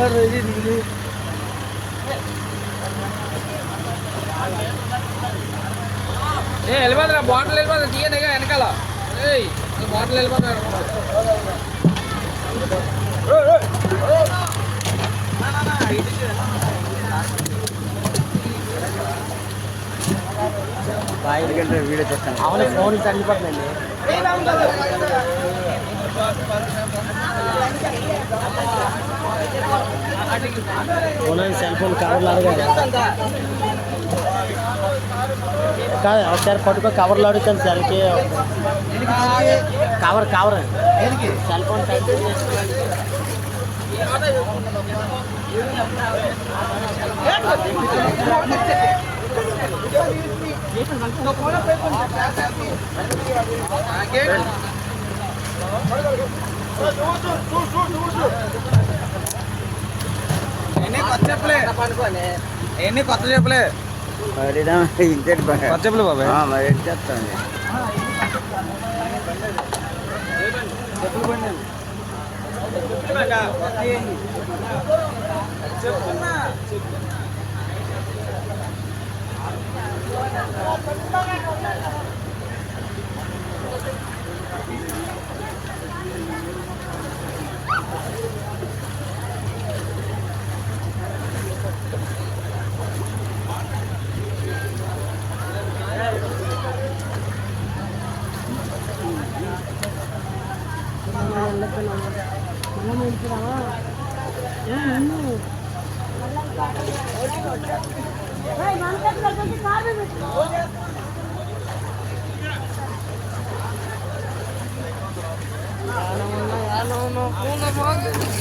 ఇది నీళ్ళు ఏ వెళ్ళిపోతున్నా బాటిల్ వెళ్ళిపోతా తీయండి వెనకాల. ఏయ్ బాటిల్ వెళ్ళిపోతా వీడియో చేస్తాను. అవును ఫోన్ చనిపోతుందండి. ఫోన్ సెల్ ఫోన్ కవర్లు అడగాలి కాదు ఒకసారి పట్టుకో కవర్లు అడుగుతాను సెల్కి కవర్ కవర్ సెల్ ఫోన్ చూసు చూసు చూసు. చెప్పలే. ఎన్ని కొత్త చెప్పలే? మరి ఇంకేంటి కొత్త చెప్పలే బాబాయ్. మరి ఏంటి நல்ல பண்ணுவாங்க நல்லா முடிக்கிறாவா இன்னும் பூனை மாதிரி